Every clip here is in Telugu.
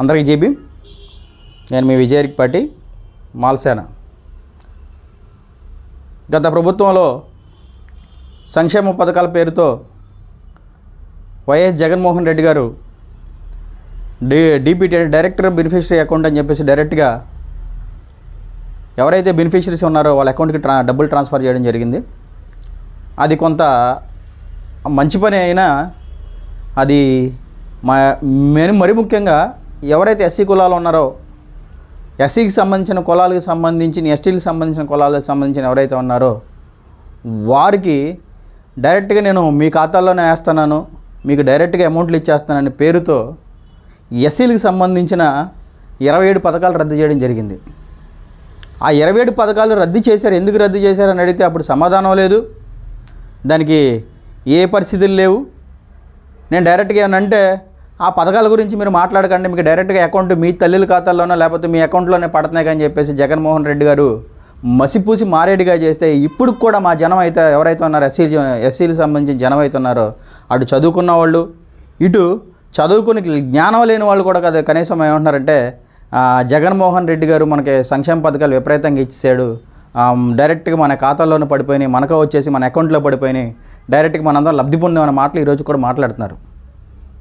అందరికీ జీబీ. నేను మీ విజయరిక్పాటి మాల్సేన గత ప్రభుత్వంలో సంక్షేమ పథకాల పేరుతో వైఎస్ జగన్మోహన్ రెడ్డి గారు డి డిపిటి డైరెక్టర్ బెనిఫిషరీ అకౌంట్ అని చెప్పేసి డైరెక్ట్గా ఎవరైతే బెనిఫిషరీస్ ఉన్నారో వాళ్ళ అకౌంట్కి ట్రా డబ్బులు ట్రాన్స్ఫర్ చేయడం జరిగింది. అది కొంత మంచి పని అయినా అది మా మెను మరి ముఖ్యంగా ఎవరైతే ఎస్సీ కులాలు ఉన్నారో ఎస్సీకి సంబంధించిన కులాలకు సంబంధించిన ఎస్టీలకు సంబంధించిన కులాలకు సంబంధించిన ఎవరైతే ఉన్నారో వారికి డైరెక్ట్గా నేను మీ ఖాతాల్లోనే వేస్తున్నాను మీకు డైరెక్ట్గా అమౌంట్లు ఇచ్చేస్తానని పేరుతో ఎస్సీలకు సంబంధించిన ఇరవై ఏడు పథకాలు రద్దు చేయడం జరిగింది. ఆ ఇరవై ఏడు పథకాలు రద్దు చేశారు. ఎందుకు రద్దు చేశారని అడిగితే అప్పుడు సమాధానం లేదు. దానికి ఏ పరిస్థితులు లేవు. నేను డైరెక్ట్గా ఏమనంటే ఆ పథకాల గురించి మీరు మాట్లాడకండి. మీకు డైరెక్ట్గా అకౌంట్ మీ తల్లి ఖాతాల్లోనో లేకపోతే మీ అకౌంట్లోనే పడుతున్నాయి అని చెప్పేసి జగన్మోహన్ రెడ్డి గారు మసిపూసి మారేడుగా చేస్తే ఇప్పుడు కూడా మా జనం అయితే ఎవరైతే ఉన్నారో ఎస్సీ ఎస్సీలకు సంబంధించిన జనం అయితే ఉన్నారో అటు చదువుకున్న వాళ్ళు ఇటు చదువుకుని జ్ఞానం లేని వాళ్ళు కూడా కదా. కనీసం ఏమంటున్నారంటే జగన్మోహన్ రెడ్డి గారు మనకి సంక్షేమ పథకాలు విపరీతంగా ఇచ్చేసాడు డైరెక్ట్గా మన ఖాతాల్లోనే పడిపోయినాయి మనకు వచ్చేసి మన అకౌంట్లో పడిపోయినాయి. డైరెక్ట్గా మనందరం లబ్ధి పొందామన్న మాటలు ఈరోజు కూడా మాట్లాడుతున్నారు.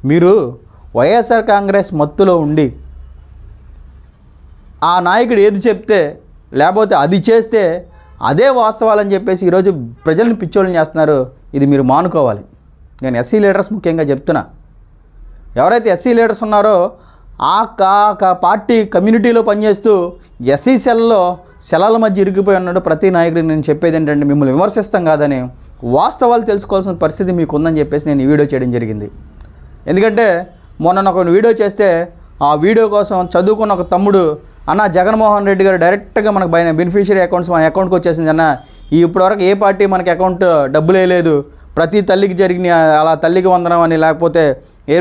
మీరు వైఎస్ఆర్ కాంగ్రెస్ మత్తులో ఉండి ఆ నాయకుడు ఏది చెప్తే లేకపోతే అది చేస్తే అదే వాస్తవాలని చెప్పేసి ఈరోజు ప్రజలను పిచ్చోళ్ళని చేస్తున్నారు ఇది మీరు మానుకోవాలి. నేను ఎస్సీ లీడర్స్ ముఖ్యంగా చెప్తున్నా. ఎవరైతే ఎస్సీ లీడర్స్ ఉన్నారో ఆ కా కా- పార్టీ కమ్యూనిటీలో పనిచేస్తూ ఎస్సీ సెల్లో సెలల మధ్య ఇరిగిపోయి ఉన్నాడు ప్రతి నాయకుడు. నేను చెప్పేది ఏంటంటే మిమ్మల్ని విమర్శిస్తాం కాదని వాస్తవాలు తెలుసుకోవాల్సిన పరిస్థితి మీకు ఉందని చెప్పేసి నేను ఈ వీడియో చేయడం జరిగింది. ఎందుకంటే మొన్న ఒక వీడియో చేస్తే ఆ వీడియో కోసం చదువుకున్న ఒక తమ్ముడు అన్న జగన్మోహన్ రెడ్డి గారు డైరెక్ట్గా మనకు బై బెనిఫిషియరీ అకౌంట్స్ మన అకౌంట్కి వచ్చేసింది అన్న. ఈ ఇప్పటివరకు ఏ పార్టీ మనకి అకౌంట్ డబ్బులు వేయలేదు. ప్రతి తల్లికి జరిగిన అలా తల్లికి వందనం అని లేకపోతే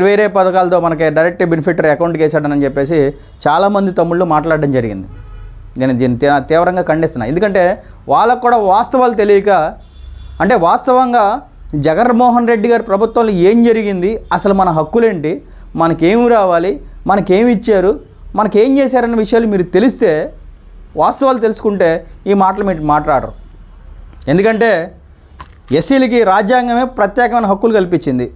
వేరే పథకాలతో మనకి డైరెక్ట్ బెనిఫిటరీ అకౌంట్కి వేసాడని చెప్పేసి చాలామంది తమ్ముళ్ళు మాట్లాడడం జరిగింది. నేను దీన్ని తీవ్రంగా ఖండిస్తున్నాను ఎందుకంటే వాళ్ళకు కూడా వాస్తవాలు తెలియక అంటే వాస్తవంగా జగన్మోహన్ రెడ్డి గారి ప్రభుత్వంలో ఏం జరిగింది? అసలు మన హక్కులేంటి? మనకేమి రావాలి? మనకేమి ఇచ్చారు? మనకేం చేశారన్న విషయాలు మీరు తెలిస్తే వాస్తవాలు తెలుసుకుంటే ఈ మాటలు మీరు మాట్లాడరు. ఎందుకంటే ఎస్సీలకి రాజ్యాంగమే ప్రత్యేకమైన హక్కులు కల్పించింది.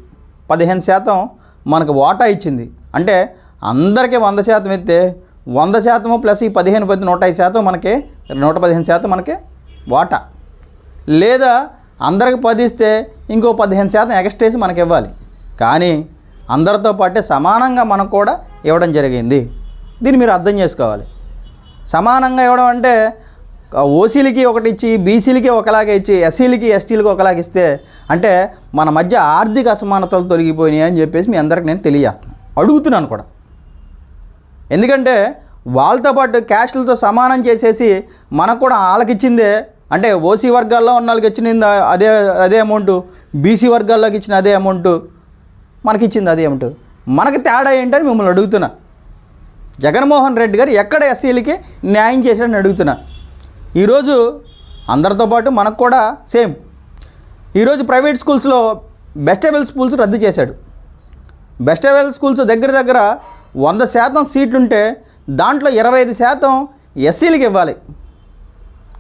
పదిహేను శాతం మనకు వాటా ఇచ్చింది. అంటే అందరికీ వంద శాతం ఇస్తే వంద శాతము ప్లస్ ఈ పదిహేను పది నూట ఐదు శాతం మనకి నూట పదిహేను శాతం మనకి వాటా. లేదా అందరికి పది ఇస్తే ఇంకో పదిహేను శాతం ఎక్స్ట్రా వేసి మనకి ఇవ్వాలి. కానీ అందరితో పాటే సమానంగా మనకు కూడా ఇవ్వడం జరిగింది. దీన్ని మీరు అర్థం చేసుకోవాలి. సమానంగా ఇవ్వడం అంటే ఓసీలకి ఒకటి ఇచ్చి బీసీలకి ఒకలాగే ఇచ్చి ఎస్సీలకి ఎస్టీలకి ఒకలాగా ఇస్తే అంటే మన మధ్య ఆర్థిక అసమానతలు తొలగిపోయినాయి అని చెప్పేసి మీ అందరికి నేను తెలియజేస్తున్నాను. అడుగుతున్నాను కూడా. ఎందుకంటే వాళ్ళతో పాటు క్యాస్టులతో సమానం చేసేసి మనకు కూడా వాళ్ళకిచ్చిందే అంటే ఓసీ వర్గాల్లో ఉన్న వాళ్ళకి ఇచ్చింది అదే అదే అమౌంట్ బీసీ వర్గాల్లోకి ఇచ్చిన అదే అమౌంట్ మనకి ఇచ్చింది అదే అమౌంట్. మనకి తేడా ఏంటని మిమ్మల్ని అడుగుతున్నా. జగన్మోహన్ రెడ్డి గారు ఎక్కడ ఎస్సీలకి న్యాయం చేశాడని అడుగుతున్నా. ఈరోజు అందరితో పాటు మనకు కూడా సేమ్. ఈరోజు ప్రైవేట్ స్కూల్స్లో బెస్ట్ స్కూల్స్ రద్దు చేశాడు. బెస్ట్ స్కూల్స్ దగ్గర దగ్గర వంద శాతం సీట్లుంటే దాంట్లో ఇరవై ఐదు శాతం ఎస్సీలకి ఇవ్వాలి.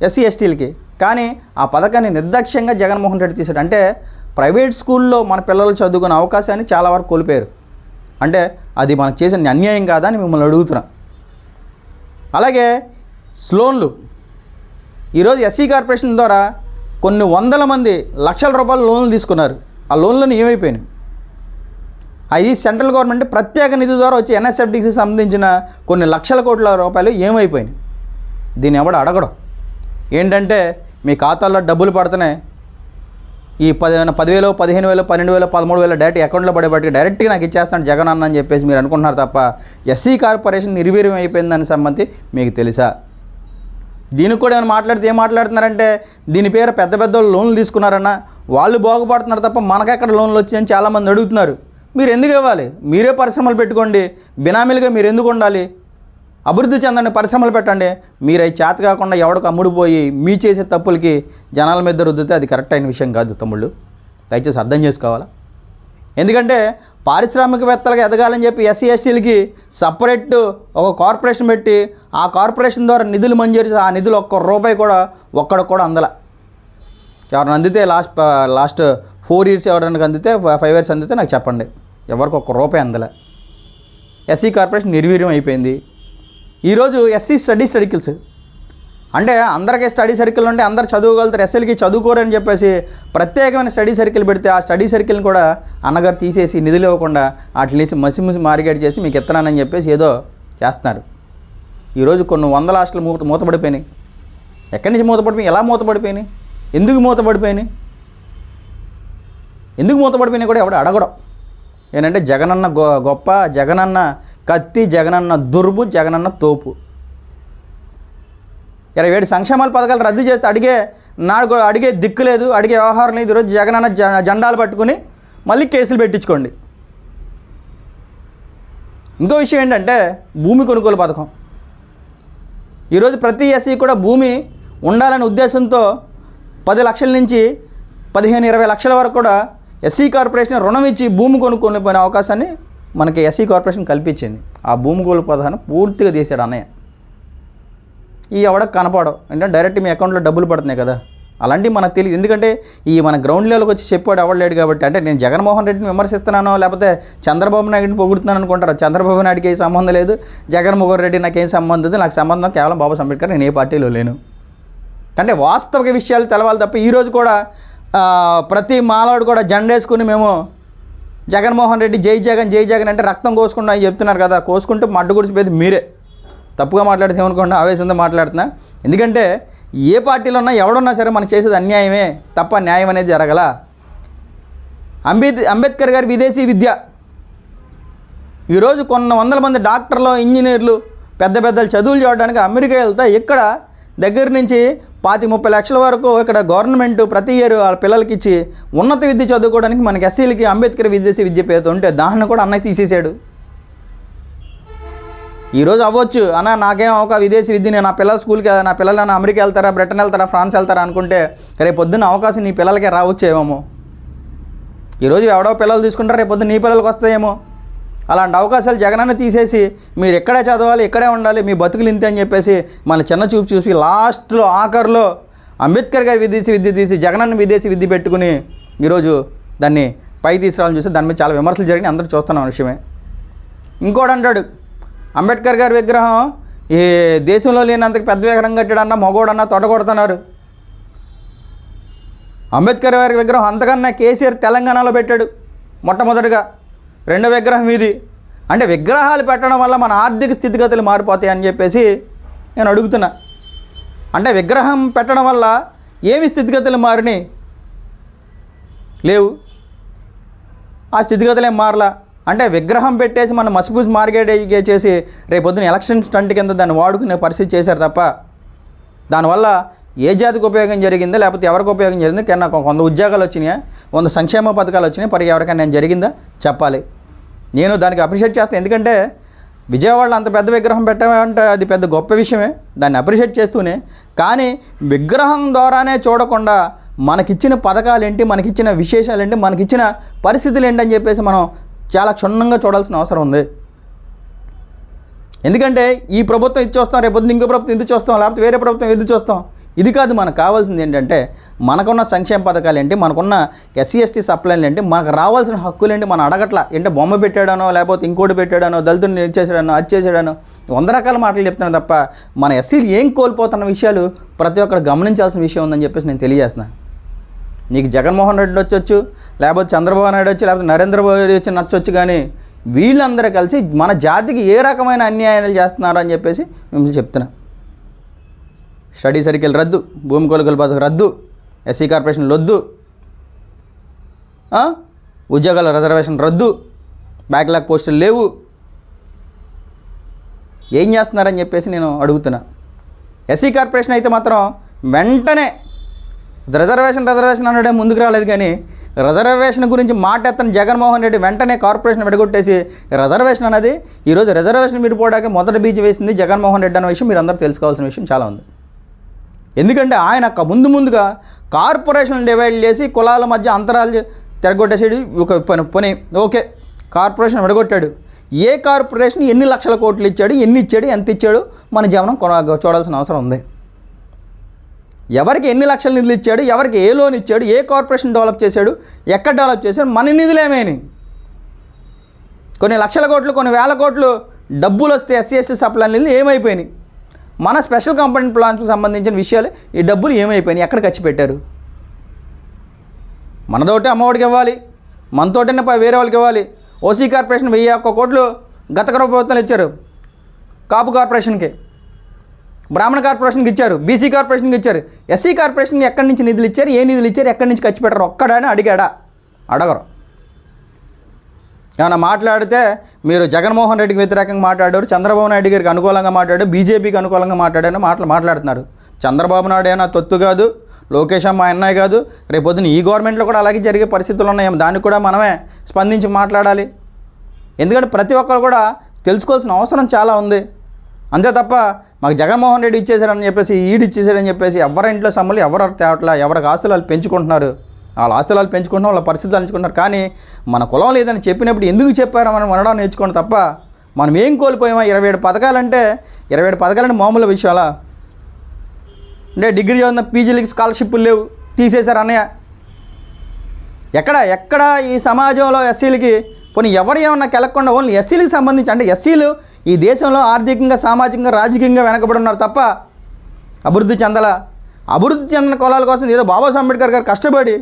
ఎస్సీ ఎస్టీలకి. కానీ ఆ పథకాన్ని నిర్దాక్ష్యంగా జగన్మోహన్ రెడ్డి తీశాడు అంటే ప్రైవేట్ స్కూల్లో మన పిల్లలు చదువుకునే అవకాశాన్ని చాలా వరకు కోల్పోయారు. అంటే అది మనకు చేసిన అన్యాయం కాదా అని మిమ్మల్ని అడుగుతున్నా. అలాగే స్లోన్లు. ఈరోజు ఎస్సీ కార్పొరేషన్ ద్వారా కొన్ని వందల మంది లక్షల రూపాయల లోన్లు తీసుకున్నారు. ఆ లోన్లను ఏమైపోయినాయి? అది సెంట్రల్ గవర్నమెంట్ ప్రత్యేక నిధి ద్వారా వచ్చి ఎన్ఎస్ఎఫ్డికి సంబంధించిన కొన్ని లక్షల కోట్ల రూపాయలు ఏమైపోయినాయి? దీన్ని ఎవడు అడగడం. ఏంటంటే మీ ఖాతాల్లో డబ్బులు పడుతున్నాయి ఈ పది పదివేలు పదిహేను వేలు పన్నెండు వేలు పదమూడు వేల డైరెక్ట్ అకౌంట్లో పడేబట్టి డైరెక్ట్గా నాకు ఇచ్చేస్తాను జగన్ అన్న అని చెప్పేసి మీరు అనుకుంటున్నారు తప్ప ఎస్సీ కార్పొరేషన్ నిర్వీర్యం అయిపోయిందని సంబంధించి మీకు తెలుసా? దీనికి కూడా ఏమైనా మాట్లాడితే ఏం మాట్లాడుతున్నారంటే దీని పేరు పెద్ద పెద్ద వాళ్ళు లోన్లు తీసుకున్నారన్న వాళ్ళు బాగుపడుతున్నారు తప్ప మనకెక్కడ లోన్లు వచ్చాయని చాలామంది అడుగుతున్నారు. మీరు ఎందుకు ఇవ్వాలి? మీరే పరిశ్రమలు పెట్టుకోండి. బినామీలుగా మీరు ఎందుకు ఉండాలి? అభివృద్ధి చెందండి పరిశ్రమలు పెట్టండి. మీరు అవి చేత కాకుండా ఎవడికి అమ్ముడిపోయి మీ చేసే తప్పులకి జనాల మీద రుద్దితే అది కరెక్ట్ అయిన విషయం కాదు తమ్ముళ్ళు. దయచేసి అర్థం చేసుకోవాలా? ఎందుకంటే పారిశ్రామికవేత్తలకు ఎదగాలని చెప్పి ఎస్సీ ఎస్టీలకి సపరేట్ ఒక కార్పొరేషన్ పెట్టి ఆ కార్పొరేషన్ ద్వారా నిధులు మంజూరు ఆ నిధులు ఒక్క రూపాయి కూడా ఒక్కడ కూడా అందల. ఎవరిని అందితే లాస్ట్ లాస్ట్ ఫోర్ ఇయర్స్ ఎవరికి అందితే ఫైవ్ ఇయర్స్ అందితే నాకు చెప్పండి. ఎవరికి ఒక్క రూపాయి అందలే. ఎస్సీ కార్పొరేషన్ నిర్వీర్యం అయిపోయింది. ఈరోజు ఎస్సీ స్టడీ సర్కిల్స్. అంటే అందరికీ స్టడీ సర్కిల్ ఉంటే అందరు చదువుగలుగుతారు ఎస్ఎల్కి చదువుకోరని చెప్పేసి ప్రత్యేకమైన స్టడీ సర్కిల్ పెడితే ఆ స్టడీ సర్కిల్ని కూడా అన్నగారు తీసేసి నిధులు ఇవ్వకుండా వాటిని మసి మసి మార్గేట్ చేసి మీకు ఎత్తనానని చెప్పేసి ఏదో చేస్తున్నారు. ఈరోజు కొన్ని వందల హాస్టల్ మూత మూతపడిపోయినాయి. ఎక్కడి నుంచి మూతపడిపోయి ఎలా మూతపడిపోయినాయి? ఎందుకు మూతపడిపోయినాయి? ఎందుకు మూతపడిపోయినాయి కూడా ఎవడు అడగడం. ఏంటంటే జగనన్న గొ గొప్ప జగనన్న కత్తి జగనన్న దుర్బు జగనన్న తోపు. ఇరవై ఏడు సంక్షేమాల పథకాలు రద్దు చేస్తే అడిగే నాడు అడిగే దిక్కు లేదు అడిగే వ్యవహారం లేదు. ఈరోజు జగనన్న జ- జెండాలు పట్టుకుని మళ్ళీ కేసులు పెట్టించుకోండి. ఇంకో విషయం ఏంటంటే భూమి కొనుగోలు పథకం. ఈరోజు ప్రతి ఎస్సీ కూడా భూమి ఉండాలనే ఉద్దేశంతో పది లక్షల నుంచి పదిహేను ఇరవై లక్షల వరకు కూడా ఎస్సీ కార్పొరేషన్ రుణం ఇచ్చి భూమి కొనుక్కొని పోయిన అవకాశాన్ని మనకి ఎస్సీ కార్పొరేషన్ కల్పించింది. ఆ భూమి కొనుగోలు పథకాన్ని పూర్తిగా తీసాడు అన్నయ్య. ఈ ఎవడకు కనపడవు. అంటే డైరెక్ట్ మీ అకౌంట్లో డబ్బులు పడుతున్నాయి కదా. అలాంటివి మనకు తెలియదు. ఎందుకంటే ఈ మన గ్రౌండ్ లెవెల్కి వచ్చి చెప్పాడు అవ్వలేడు కాబట్టి. అంటే నేను జగన్మోహన్ రెడ్డిని విమర్శిస్తున్నానో లేకపోతే చంద్రబాబు నాయుడిని పొగుడుతున్నాను అనుకుంటారు. చంద్రబాబు నాయుడికి ఏ సంబంధం లేదు. జగన్మోహన్ రెడ్డి నాకు ఏం సంబంధం లేదు. నాకు సంబంధం కేవలం బాబా అంబేద్కర్. నేను ఏ పార్టీలో లేను. అంటే వాస్తవిక విషయాలు తెలవాలి తప్ప ఈరోజు కూడా ప్రతి మాలాడు కూడా జెండా వేసుకుని మేము జగన్మోహన్ రెడ్డి జై జగన్ జై జగన్ అంటే రక్తం కోసుకుంటా అని చెప్తున్నారు కదా. కోసుకుంటూ మడ్డు గుడిచిపోయేది మీరే. తప్పుగా మాట్లాడితే ఏమనుకోండి ఆవేశంతో మాట్లాడుతున్నా. ఎందుకంటే ఏ పార్టీలో ఉన్నా ఎవడున్నా సరే మనం చేసేది అన్యాయమే తప్ప న్యాయం అనేది జరగల. అంబేద్ అంబేద్కర్ గారి విదేశీ విద్య. ఈరోజు కొన్ని వందల మంది డాక్టర్లు ఇంజనీర్లు పెద్ద పెద్దలు చదువులు చూడడానికి అమెరికా వెళ్తా ఇక్కడ దగ్గర నుంచి పాతి ముప్పై లక్షల వరకు ఇక్కడ గవర్నమెంట్ ప్రతి ఇయర్ వాళ్ళ పిల్లలకి ఇచ్చి ఉన్నత విద్య చదువుకోవడానికి మనకి ఎస్సీలకి అంబేద్కర్ విదేశీ విద్య పేరుతో ఉంటే దాన్ని కూడా అన్నయ్య తీసేశాడు. ఈరోజు అవ్వచ్చు. అన్న నాకేం ఒక విదేశీ విద్య నేను నా పిల్లల స్కూల్కి నా పిల్లలు నా అమెరికా వెళ్తారా బ్రిటన్ వెళ్తారా ఫ్రాన్స్ వెళ్తారా అనుకుంటే రేపు పొద్దున్న అవకాశం నీ పిల్లలకే రావచ్చేమో. ఈరోజు ఎవడో పిల్లలు తీసుకుంటారు రేపు పొద్దున్న నీ పిల్లలకి వస్తాయేమో. అలాంటి అవకాశాలు జగనన్న తీసేసి మీరు ఎక్కడే చదవాలి ఇక్కడే ఉండాలి మీ బతుకులు ఇంతే అని చెప్పేసి మన చిన్న చూపు చూసి లాస్ట్లో ఆఖరిలో అంబేద్కర్ గారి విదేశీ విద్య తీసి జగనన్న విదేశీ విద్య పెట్టుకుని ఈరోజు దాన్ని పై తీసుకురావాలని చూసి దాని మీద చాలా విమర్శలు జరిగినాయి. అందరూ చూస్తున్నాం విషయమే. ఇంకోటి అంటాడు అంబేద్కర్ గారి విగ్రహం ఈ దేశంలో లేనంత పెద్ద విగ్రహం కట్టాడన్నా మగోడన్నా తొడగొడుతున్నారు. అంబేద్కర్ గారి విగ్రహం అంతకన్నా కేసీఆర్ తెలంగాణలో పెట్టాడు మొట్టమొదటిగా. రెండో విగ్రహం ఇది. అంటే విగ్రహాలు పెట్టడం వల్ల మన ఆర్థిక స్థితిగతులు మారిపోతాయి అని చెప్పేసి నేను అడుగుతున్నా. అంటే విగ్రహం పెట్టడం వల్ల ఏమి స్థితిగతులు మారినాయి లేవు. ఆ స్థితిగతులు ఏం మారలా? అంటే విగ్రహం పెట్టేసి మన మసిపూసి మార్కెట్ చేసి రేపొద్దున ఎలక్షన్ స్టంట్ కింద దాన్ని వాడుకునే పరిస్థితి చేశారు తప్ప దానివల్ల ఏ జాతికి ఉపయోగం జరిగిందా? లేకపోతే ఎవరికి ఉపయోగం జరిగిందో? కానీ నాకు వంద ఉద్యోగాలు వచ్చినాయా? వంద సంక్షేమ పథకాలు వచ్చినాయి? పరి ఎవరికైనా నేను జరిగిందా? చెప్పాలి. నేను దానికి అప్రిషియేట్ చేస్తాను ఎందుకంటే విజయవాడలో అంత పెద్ద విగ్రహం పెట్టమంటే అది పెద్ద గొప్ప విషయమే. దాన్ని అప్రిషియేట్ చేస్తూనే. కానీ విగ్రహం ద్వారానే చూడకుండా మనకిచ్చిన పథకాలు ఏంటి మనకిచ్చిన విశేషాలు ఏంటి మనకిచ్చిన పరిస్థితులు ఏంటి అని చెప్పేసి మనం చాలా క్షుణ్ణంగా చూడాల్సిన అవసరం ఉంది. ఎందుకంటే ఈ ప్రభుత్వం ఇది చూస్తాం రేపు ఇంకో ప్రభుత్వం ఇది చూస్తాం లేకపోతే వేరే ప్రభుత్వం ఇది చూస్తాం. ఇది కాదు మనకు కావాల్సింది ఏంటంటే మనకున్న సంక్షేమ పథకాలు ఏంటి మనకున్న ఎస్సీ ఎస్టీ సప్లైలు ఏంటి మనకు రావాల్సిన హక్కులు ఏంటి మనం అడగట్ల. ఏంటంటే బొమ్మ పెట్టాడనో లేకపోతే ఇంకోటి పెట్టాడనో దళితుడిని ఇచ్చేసాడనో అది చేసాడనో వంద రకాల మాటలు చెప్తున్నాను తప్ప మన ఎస్సీలు ఏం కోల్పోతున్న విషయాలు ప్రతి ఒక్కరు గమనించాల్సిన విషయం ఉందని చెప్పేసి నేను తెలియజేస్తున్నాను నీకు జగన్మోహన్ రెడ్డి వచ్చొచ్చు లేకపోతే చంద్రబాబు నాయుడు వచ్చి లేకపోతే నరేంద్ర మోడీ వచ్చి నచ్చొచ్చు కానీ వీళ్ళందరూ కలిసి మన జాతికి ఏ రకమైన అన్యాయాలు చేస్తున్నారు అని చెప్పేసి మిమ్మల్ని చెప్తున్నా. స్టడీ సర్కిల్ రద్దు భూమి కొలకల పథకం రద్దు ఎస్సీ కార్పొరేషన్ రద్దు ఉద్యోగాల రిజర్వేషన్ రద్దు బ్యాక్లాగ్ పోస్టులు లేవు. ఏం చేస్తున్నారని చెప్పేసి నేను అడుగుతున్నా. ఎస్సీ కార్పొరేషన్ అయితే మాత్రం వెంటనే రిజర్వేషన్ రిజర్వేషన్ అనడే ముందుకు రాలేదు కానీ రిజర్వేషన్ గురించి మాట ఎత్తని జగన్మోహన్ రెడ్డి వెంటనే కార్పొరేషన్ విడగొట్టేసి రిజర్వేషన్ అనేది ఈరోజు రిజర్వేషన్ విడిపోవడానికి మొదటి బీజం వేసింది జగన్మోహన్ రెడ్డి అనే విషయం మీరు అందరూ తెలుసుకోవాల్సిన విషయం చాలా ఉంది. ఎందుకంటే ఆయన ముందు ముందుగా కార్పొరేషన్ డివైడ్ చేసి కులాల మధ్య అంతరాలు చే- ఒక పని పని. ఓకే కార్పొరేషన్ విడగొట్టాడు. ఏ కార్పొరేషన్ ఎన్ని లక్షల కోట్లు ఇచ్చాడు ఎన్ని ఇచ్చాడు ఎంత ఇచ్చాడు మన జీవనం కొన చూడాల్సిన అవసరం ఉంది. ఎవరికి ఎన్ని లక్షల నిధులు ఇచ్చాడు ఎవరికి ఏ లోన్ ఇచ్చాడు ఏ కార్పొరేషన్ డెవలప్ చేశాడు ఎక్కడ డెవలప్ చేశాడు మన నిధులు ఏమైనాయి? కొన్ని లక్షల కోట్లు కొన్ని వేల కోట్లు డబ్బులు వస్తే ఎస్సీ ఎస్టీ సప్లై నిధులు ఏమైపోయినాయి? మన స్పెషల్ కంపెనీ ప్లాన్స్కి సంబంధించిన విషయాలు ఈ డబ్బులు ఏమైపోయినాయి? ఎక్కడ ఖర్చు పెట్టారు? మనతోటే అమ్మఒడికి ఇవ్వాలి మనతోటనే వేరే వాళ్ళకి ఇవ్వాలి. ఓసీ కార్పొరేషన్ వెయ్యి ఒక్క కోట్లు గత ప్రభుత్వాలు ఇచ్చారు కాపు కార్పొరేషన్కి. బ్రాహ్మణ కార్పొరేషన్కి ఇచ్చారు బీసీ కార్పొరేషన్కి ఇచ్చారు. ఎస్సీ కార్పొరేషన్కి ఎక్కడి నుంచి నిధులు ఇచ్చారు ఏ నిధులు ఇచ్చారు ఎక్కడి నుంచి ఖర్చు పెట్టారు? ఒక్కడని అడిగాడా? అడగరు. ఏమైనా మాట్లాడితే మీరు జగన్మోహన్ రెడ్డికి వ్యతిరేకంగా మాట్లాడారు చంద్రబాబు నాయుడు గారికి అనుకూలంగా మాట్లాడారు బీజేపీకి అనుకూలంగా మాట్లాడారని మాటలు మాట్లాడుతున్నారు. చంద్రబాబు నాయుడు ఏమైనా తొత్తు కాదు లోకేష్ మా అన్నయ్య కాదు రేపు ఈ గవర్నమెంట్లో కూడా అలాగే జరిగే పరిస్థితులు ఉన్నాయి దానికి కూడా మనమే స్పందించి మాట్లాడాలి. ఎందుకంటే ప్రతి ఒక్కరు కూడా తెలుసుకోవాల్సిన అవసరం చాలా ఉంది. అంతే తప్ప మాకు జగన్మోహన్ రెడ్డి ఇచ్చేసారని చెప్పేసి ఈడు ఇచ్చేసారని చెప్పేసి ఎవరి ఇంట్లో సమ్ములు ఎవరు తేవట్లా ఎవరికి ఆస్తులు వాళ్ళు పెంచుకుంటున్నారు? వాళ్ళ ఆస్తులు పెంచుకుంటున్నారు వాళ్ళ పరిస్థితులు అంచుకుంటున్నారు కానీ మన కులం లేదని చెప్పినప్పుడు ఎందుకు చెప్పారో మనం అనడం నేర్చుకోండి తప్ప మనం ఏం కోల్పోయామా? ఇరవై ఏడు పథకాలంటే ఇరవై ఏడు పథకాలంటే మామూలు విషయాలా. అంటే డిగ్రీ చదివిన పీజీలకి స్కాలర్షిప్లు లేవు తీసేశారు అన్నయ్య. ఎక్కడ ఎక్కడ ఈ సమాజంలో ఎస్సీలకి పోనీ ఎవరు ఏమన్నా కెలక్కుండా ఓన్లీ ఎస్సీలకు సంబంధించి అంటే ఎస్సీలు ఈ దేశంలో ఆర్థికంగా సామాజికంగా రాజకీయంగా వెనకబడి ఉన్నారు తప్ప అభివృద్ధి చెందల. అభివృద్ధి చెందిన కులాల కోసం ఏదో బాబా అంబేద్కర్ గారు కష్టపడి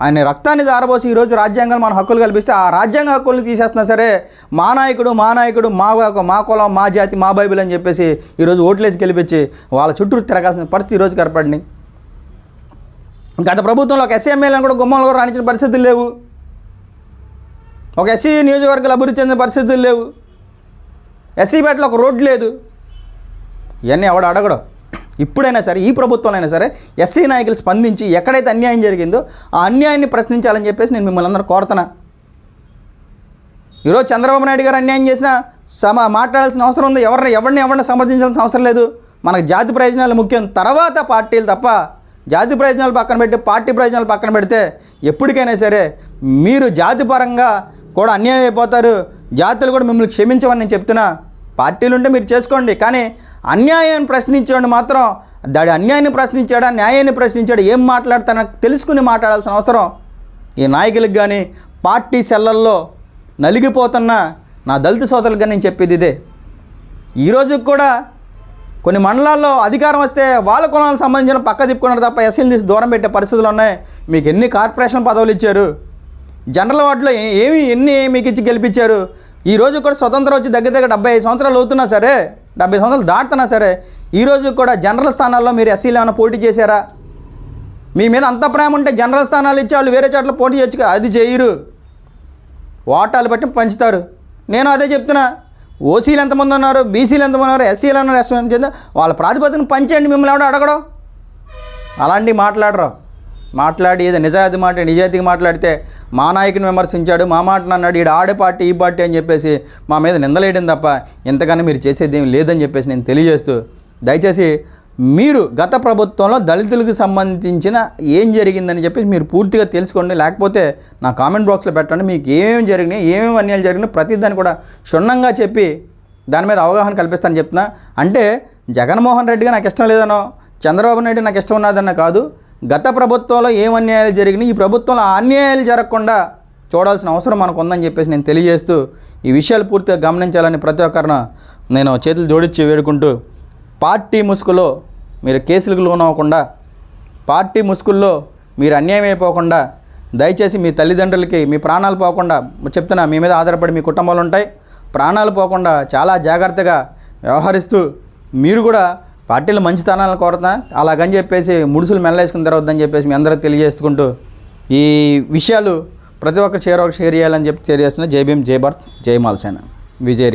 ఆయన రక్తాన్ని దారబోసి ఈరోజు రాజ్యాంగం మన హక్కులు కల్పిస్తే ఆ రాజ్యాంగ హక్కుల్ని తీసేస్తున్నా సరే మా నాయకుడు మా నాయకుడు మా మా కులం మా జాతి మా బైబిల్ అని చెప్పేసి ఈరోజు ఓట్లేసి గెలిపించి వాళ్ళ చుట్టూ తిరగాల్సిన పరిస్థితి ఈరోజు కనపడింది గత ప్రభుత్వంలో ఒక ఎస్సీ కూడా గుమ్మంలో కూడా రాణించిన పరిస్థితులు లేవు. ఒక ఎస్సీ నియోజకవర్గాలు అభివృద్ధి చెందిన పరిస్థితులు లేవు. ఎస్సీపేటలో ఒక రోడ్డు లేదు. ఇవన్నీ ఎవడు అడగడు. ఇప్పుడైనా సరే ఈ ప్రభుత్వంలో అయినా సరే ఎస్సీ నాయకులు స్పందించి ఎక్కడైతే అన్యాయం జరిగిందో ఆ అన్యాయాన్ని ప్రశ్నించాలని చెప్పేసి నేను మిమ్మల్ని అందరూ కోరుతున్నా. ఈరోజు చంద్రబాబు నాయుడు గారు అన్యాయం చేసినా సమ మాట్లాడాల్సిన అవసరం ఉంది. ఎవరిని ఎవరిని ఎవరిని సమర్థించాల్సిన అవసరం లేదు. మనకు జాతి ప్రయోజనాలు ముఖ్యం. తర్వాత పార్టీలు తప్ప జాతి ప్రయోజనాలు పక్కన పెట్టి పార్టీ ప్రయోజనాలు పక్కన పెడితే ఎప్పటికైనా సరే మీరు జాతిపరంగా కూడా అన్యాయం అయిపోతారు. జాతులు కూడా మిమ్మల్ని క్షమించమని నేను చెప్తున్నా. పార్టీలు ఉంటే మీరు చేసుకోండి. కానీ అన్యాయాన్ని ప్రశ్నించాడు మాత్రం దాడి అన్యాయాన్ని ప్రశ్నించాడా న్యాయాన్ని ప్రశ్నించాడు ఏం మాట్లాడతానో తెలుసుకుని మాట్లాడాల్సిన అవసరం. ఈ నాయకులకు కానీ పార్టీ సెల్లల్లో నలిగిపోతున్న నా దళిత సోదరులకు కానీ నేను చెప్పేది ఇదే. ఈరోజు కూడా కొన్ని మండలాల్లో అధికారం వస్తే వాళ్ళ కులాలకు సంబంధించిన పక్క తిప్పుకున్నారు తప్ప ఎస్ఎల్ తీసి దూరం పెట్టే పరిస్థితులు ఉన్నాయి. మీకు ఎన్ని కార్పొరేషన్ పదవులు ఇచ్చారు? జనరల్ వార్డులో ఏమి ఎన్ని మీకు ఇచ్చి గెలిపించారు? ఈ రోజు కూడా స్వతంత్రం వచ్చి దగ్గర దగ్గర డెబ్బై ఐదు సంవత్సరాలు అవుతున్నా సరే డెబ్బై సంవత్సరాలు దాటుతున్నా సరే ఈ రోజు కూడా జనరల్ స్థానాల్లో మీరు ఎస్సీలు ఏమైనా పోటీ చేశారా? మీ మీద అంత ప్రేమ ఉంటే జనరల్ స్థానాలు ఇచ్చి వాళ్ళు వేరే చోట్ల పోటీ చేయొచ్చు అది చేయరు. ఓటాలు బట్టి పంచుతారు. నేను అదే చెప్తున్నా ఓసీలు ఎంతమంది ఉన్నారు బీసీలు ఎంతమంది ఉన్నారు ఎస్సీలు ఉన్నారు ఎస్సీ వాళ్ళ ప్రాతిపదికను పంచేయండి మిమ్మల్ని ఎవడో అడగడం. అలాంటివి మాట్లాడరు. మాట్లాడి ఏదో నిజాయితీ మాట నిజాయితీగా మాట్లాడితే మా నాయకుని విమర్శించాడు మా మాట అన్నాడు ఈడు ఆడే పార్టీ ఈ పార్టీ అని చెప్పేసి మా మీద నిందలేయడం తప్ప ఇంతకన్నా మీరు చేసేది ఏం లేదని చెప్పేసి నేను తెలియజేస్తూ దయచేసి మీరు గత ప్రభుత్వంలో దళితులకు సంబంధించిన ఏం జరిగిందని చెప్పేసి మీరు పూర్తిగా తెలుసుకోండి. లేకపోతే నా కామెంట్ బాక్స్లో పెట్టండి. మీకు ఏమేమి జరిగినాయి ఏమేమి అన్యాయాలు జరిగినాయి ప్రతిదాన్ని కూడా క్షుణ్ణంగా చెప్పి దాని మీద అవగాహన కల్పిస్తాను చెప్తున్నా. అంటే జగన్మోహన్ రెడ్డిగా నాకు ఇష్టం లేదనో చంద్రబాబు నాయుడు నాకు ఇష్టం ఉన్నదన్న కాదు. గత ప్రభుత్వంలో ఏం అన్యాయాలు జరిగినాయి? ఈ ప్రభుత్వంలో అన్యాయాలు జరగకుండా చూడాల్సిన అవసరం మనకు ఉందని చెప్పేసి నేను తెలియజేస్తూ ఈ విషయాలు పూర్తిగా గమనించాలని ప్రతి ఒక్కరిన నేను చేతులు జోడించి వేడుకుంటూ పార్టీ ముసుగులో మీరు కేసులకు లోనవ్వకుండా పార్టీ ముసుగుల్లో మీరు అన్యాయం అయిపోకుండా దయచేసి మీ తల్లిదండ్రులకి మీ ప్రాణాలు పోకుండా చెప్తున్నా మీ మీద ఆధారపడి మీ కుటుంబాలు ఉంటాయి ప్రాణాలు పోకుండా చాలా జాగ్రత్తగా వ్యవహరిస్తూ మీరు కూడా పార్టీలు మంచితనాలను కోరుతా అలాగని చెప్పేసి ముడుసులు మెల్లేసుకుని తెరవద్దని చెప్పేసి మీ అందరూ తెలియజేసుకుంటూ ఈ విషయాలు ప్రతి ఒక్కరు షేర్ షేర్ చేయాలని చెప్పి షేర్ జై భీమ్ జై భారత్ జై మాల్సేన విజయ్